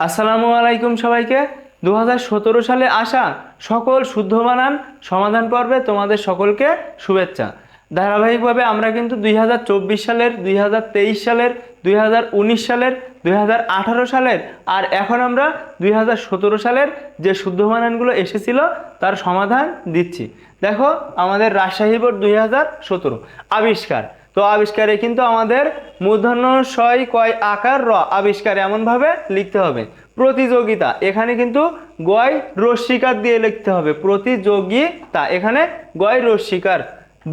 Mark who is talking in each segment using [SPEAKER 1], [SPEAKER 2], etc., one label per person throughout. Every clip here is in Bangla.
[SPEAKER 1] আসসালামু আলাইকুম সবাইকে। দু হাজার সতেরো সালে আসা সকল শুদ্ধ বানান সমাধান পর্বে তোমাদের সকলকে শুভেচ্ছা। ধারাবাহিকভাবে আমরা কিন্তু দুই হাজার চব্বিশ সালের দুই হাজার তেইশ সালের দুই হাজার উনিশ সালের দুই হাজার আঠারো সালের আর এখন আমরা দুই হাজার সতেরো সালের যে শুদ্ধ বানানগুলো এসেছিল তার সমাধান দিচ্ছি। দেখো আমাদের রাজশাহী বোর্ড দুই হাজার সতেরো। আবিষ্কার। তো আবিষ্কারে কিন্তু আমাদের মূর্ধন্য শয় কয় আকার র আবিষ্কার এমনভাবে লিখতে হবে। প্রতিযোগিতা, এখানে কিন্তু গয় রস্বীকার দিয়ে লিখতে হবে। প্রতিযোগিতা, এখানে গয় রস্বীকার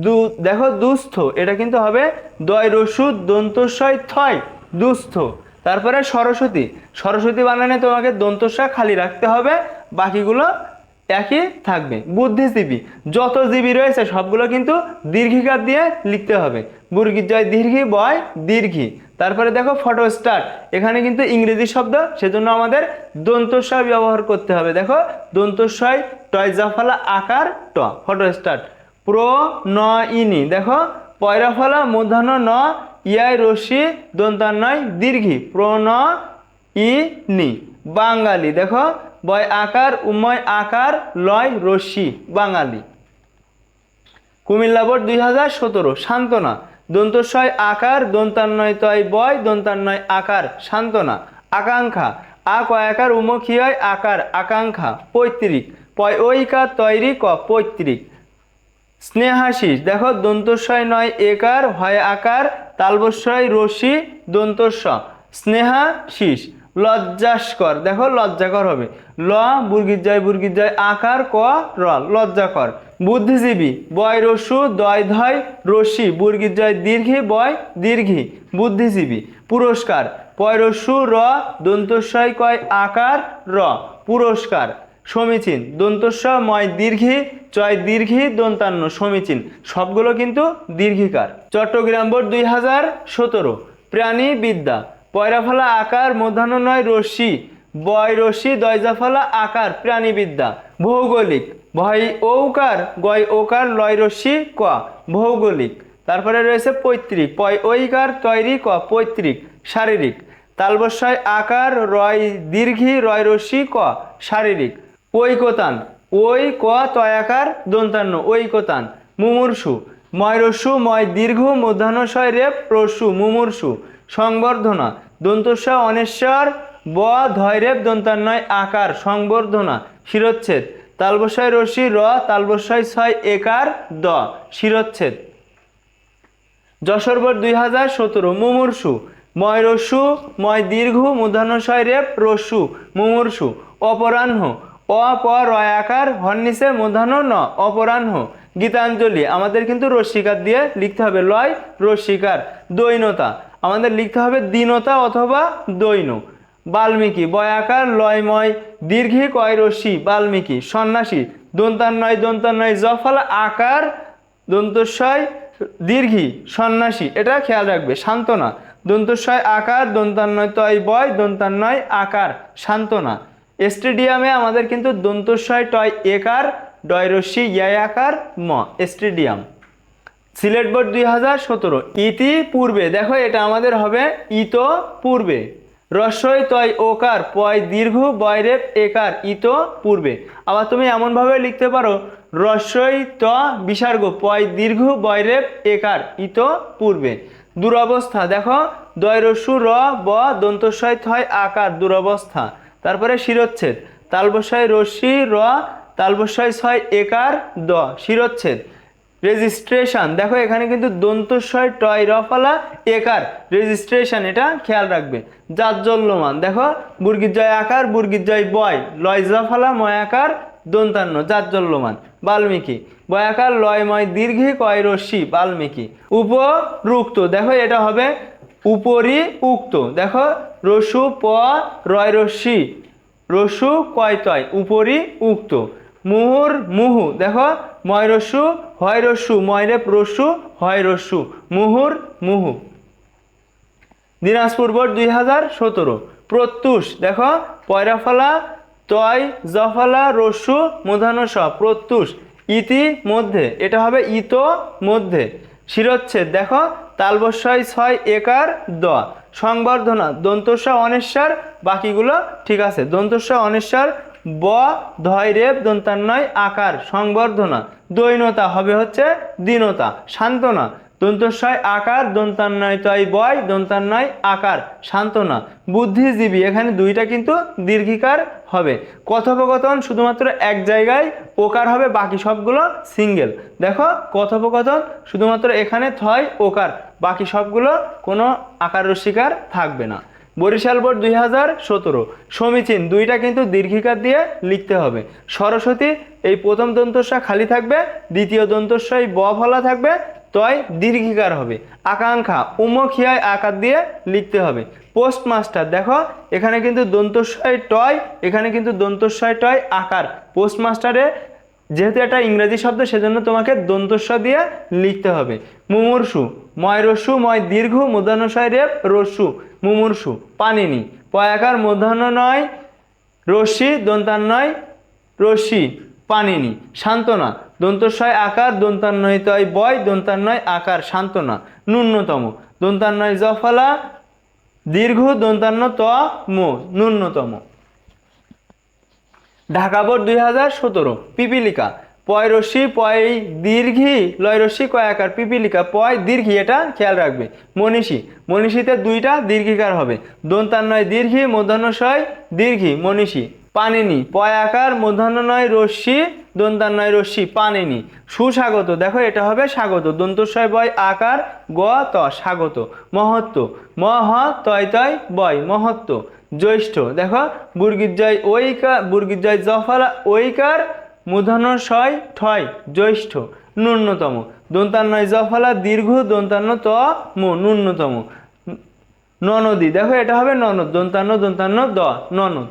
[SPEAKER 1] দু, দেখো দুস্থ, এটা কিন্তু হবে দয় রসু দন্তস্বয় থয়, দুস্থ। তারপরে সরস্বতী সরস্বতী বানানে তোমাকে দন্তস্বয় খালি রাখতে হবে, বাকিগুলো একই থাকবে। বুদ্ধিজীবী, যত জীবী রয়েছে, সবগুলো কিন্তু দীর্ঘিকার দিয়ে লিখতে হবে। বুর্গির জয় দীর্ঘি, বয় দীর্ঘি। তারপরে দেখো ফটো স্টার। এখানে কিন্তু ইংরেজি শব্দ, সেজন্য আমাদের দন্তস্বয় ব্যবহার করতে হবে। দেখো দন্তস্বয় টয় জাফালা, আকার, ট, ফটো স্টার্ট প্র, ন, ইনি। দেখো পয়রাফলা মধ্যাহ্ন, ন, ইয়াই রশি দন্তান্নয় দীর্ঘি। প্র, ন, ই, নি। বাঙালি। দেখো বয় আকার, উময় আকার, লয় রশ্মি, বাঙালি। কুমিল্লা বোর্ড দুই হাজার সতেরো, সান্ত্বনা। দন্তস্বয় আকার দন্তান্নয় তয় বয় দন্তান্নয় আকার, সান্ত্বনা। আকাঙ্ক্ষা। আ কয়াকার উমক্ষীয় আকার, আকাঙ্ক্ষা, পৈতৃক। পয় ঐকার তৈরি ক, পৈতৃক। স্নেহাশিস দেখো, দন্তস্বয় নয় একার, হয় আকার, তালবস্বয় রশি দন্তস্ব। স্নেহাশিস লজ্জাস্কর। দেখো লজ্জাকর হবে। ল বুর্গির জয় বুর্গির জয়, আকার, ক র লজ্জাকর। বুদ্ধিজীবী, বয়, রসু, দয়, ধয় রশি বুর্গির জয়, দীর্ঘি, বয়, দীর্ঘি। বুদ্ধিজীবী, পুরস্কার। পয়, রসু, র, দন্তস্বয়, কয়, আকার, র। পুরস্কার। সমীচীন দন্তস্ব ময়, দীর্ঘি, চয়, দীর্ঘি, দন্তান্ন। সমীচীন, সবগুলো কিন্তু দীর্ঘিকার। চট্টগ্রাম বোর্ড দুই হাজার সতেরো। প্রাণী বিদ্যা পয়রাফলা আকার মধ্যাহ্ন নয় রশ্মি, বয় রশ্মি, দয়জাফলা আকার, প্রাণীবিদ্যা, ভৌগোলিক। ভয় ঔকার, গয় ওকার লয় রশ্মি, ক, ভৌগোলিক। তারপরে রয়েছে পৈতৃক, পয় ঐকার তৈরি, ক, পৈতৃক, শারীরিক। তালবস্যয় আকার, রয় দীর্ঘি, রয় রশ্মি, ক, শারীরিক। ঐকতান ওই ক, তয়াকার, দন্তান্ন, ঐকতান, মুমূর্ষু। ময়রস্যু ময় দীর্ঘ মধ্যাহ্নশয় রেপ প্রসু মুমূর্ষু। সংবর্ধনা দন্তস্ব অনেশ্বর ব ধৈরেপ দন্তান্নয় আকার, সংবর্ধনা, শিরোচ্ছেদ। তালবস্যয়, রশ্মি, র, তালবস্যয়, ছয়, একার, দ, শিরচ্ছেদ। যশোরবর দুই হাজার সতেরো, মুমূর্ষু। ময় রসু ময়, দীর্ঘ। মূর্ধন্যশয় রেপ রসু মুমূর্ষু। অপরাহ্ন। অ, প রয়াকার হর্নিসে, মূর্ধন্য। ন, অপরাহ্ন। গীতাঞ্জলি। আমাদের কিন্তু রস্বীকার দিয়ে লিখতে হবে। লয় রস্বীকার দৈনতা। আমাদের লিখতে হবে দীনতা অথবা দৈন। বাল্মীকি, বয়াকার লয়ময় দীর্ঘি কয় রশ্মি বাল্মীকি, সন্ন্যাসী দন্তান্নয় দন্তান্নয় জফলা আকার, দন্তস্বয়, দীর্ঘি, সন্ন্যাসী, এটা খেয়াল রাখবে, সান্ত্বনা। দন্তস্বয় আকার দন্তান্নয় তয় বয় দন্তান্নয় আকার, সান্ত্বনা। স্টেডিয়ামে আমাদের কিন্তু দন্তস্বয় টয় একার ডয়রস্যি ইয়ায় আকার ম, স্টেডিয়াম। সিলেট বোর্ড দুই হাজার সতেরো। ইতি পূর্বে দেখো এটা আমাদের হবে ইত পূর্বে রস্বই তয় ওকার, পয় দীর্ঘ বয়রেপ একার ইত পূর্বে আবার তুমি এমনভাবে লিখতে পারো রস্বই ত বিসর্গ পয় দীর্ঘ বয়রেপ একার ইত পূর্বে দুরবস্থা, দেখো দয়রস্যু র, ব, দন্তস্বয় থয় আকার, দুরবস্থা। তারপরে শিরোচ্ছেদ, তালবস্বয় রশ্মি র, তালবস্বয় ছয় একার দ, শিরচ্ছেদ। রেজিস্ট্রেশন দেখো, এখানে কিন্তু দন্তস্বয় টয় রফলা একার রেজিস্ট্রেশন এটা খেয়াল রাখবে। জাজ্জল্যমান দেখো বুর্গির জয় আকার বুর্গির জয় বয়। লয় জফলা ময়াকার দন্তান্ন জাজ্জল্যমান বাল্মীকি বয়াকার লয়ময় দীর্ঘি, কয় রশ্মি, বাল্মীকি। উপরুক্ত, দেখো, এটা হবে উপরি উক্ত দেখো, রসু, প, রয় রশ্মি, রসু, কয় তয় উপরি উক্ত মুহুর মুহু, দেখো ময় রস্যু হয় রস্যু ময়রেপ রস্যু হয় মুহুর মুহু। দিনাজপুর বোর্ড দুই হাজার সতেরো, প্রত্যুষ, দেখো, পয়রাফলা, তয়, জফলা রস্যু মূধানস প্রত্যুষ ইতি মধ্যে এটা হবে ইত মধ্যে শিরোচ্ছেদ, দেখো তালবস্যয় ছয় একার দ, সংবর্ধনা দন্তস্ব অনেশ্বর, বাকিগুলো ঠিক আছে দন্তস্ব অনেশ্বর ব, ধয় রেপ দন্তান্নয় আকার, সংবর্ধনা। দৈনতা হবে হচ্ছে দীনতা, সান্ত্বনা। দন্তস্বয়, আকার দন্তান্নয় তয়, বয় দন্তান্নয় আকার, সান্ত্বনা। বুদ্ধিজীবী, এখানে দুইটা কিন্তু দীর্ঘিকার হবে। কথোপকথন শুধুমাত্র এক জায়গায় ওকার হবে, বাকি সবগুলো সিঙ্গেল। দেখো, কথোপকথন শুধুমাত্র এখানে থয়, ওকার, বাকি সবগুলো কোনো আকার রস্বীকার থাকবে না। বরিশাল বোর্ড দুই হাজার সতেরো। সমীচীন, দুইটা কিন্তু দীর্ঘিকার দিয়ে লিখতে হবে। সরস্বতী, এই প্রথম দন্তস্বা খালি থাকবে, দ্বিতীয় দন্তস্বয় ব ফলা থাকবে, তয় দীর্ঘিকার হবে। আকাঙ্ক্ষা উমখিয়ায় আকার দিয়ে লিখতে হবে। পোস্টমাস্টার, দেখো, এখানে কিন্তু দন্তস্বয় টয়, এখানে কিন্তু দন্তস্বয় টয় আকার। পোস্টমাস্টারে যেহেতু এটা ইংরেজি শব্দ, সেজন্য তোমাকে দন্তস্ব দিয়ে লিখতে হবে। মুমূর্ষু ময় রস্যু ময় দীর্ঘ মূর্ধন্যশয় রেপ রস্যু মুমূর্ষু পানিনি পয়াকার মধ্যাহ্ন নয় রশ্মি দন্তান্নয় রশ্মি পানিনি সান্ত্বনা, দন্তস্বয় আকার দন্তান্নয় তয় বয় দন্তান্নয় আকার, সান্ত্বনা, ন্যূনতম দন্তান্নয় জফলা দীর্ঘ, দন্তান্ন ত মো, ন্যূনতম। ঢাকা বোর্ড দুই হাজার সতেরো, পিপিলিকা। পয় রশ্মি, পয় দীর্ঘি, লয় রশ্মি কয়াকার পিপিলিকা, পয় দীর্ঘি, এটা খেয়াল রাখবে। মনীষী, মনীষীতে দুইটা দীর্ঘিকার হবে। দন্তান্নয় দীর্ঘি, মধ্যাহ্নশয় দীর্ঘি, মনীষী। পানিনি পয় আকার মধ্যাহ্ন নয় রশ্মি দন্তান্নয় রশ্মি পানিনি সুস্বাগত, দেখো এটা হবে স্বাগত। দন্তস্বয় বয় আকার, গ, ত, স্বাগত। মহত্ব, মহ, তয় তয়, বয়, মহত্ব। জ্যৈষ্ঠ। দেখো বুর্গিজয় ঐকার বুর্গিজয় জফালা ঐকার মূর্ধন্য শয় ঠয়, জ্যৈষ্ঠ, ন্যূনতম। দন্তান্নয় জফালা দীর্ঘ, দন্তান্ন ত মো, ন্যূনতম। ননদী দেখো, এটা হবে ননদ দন্তান্ন দন্তান্ন, দ ননদ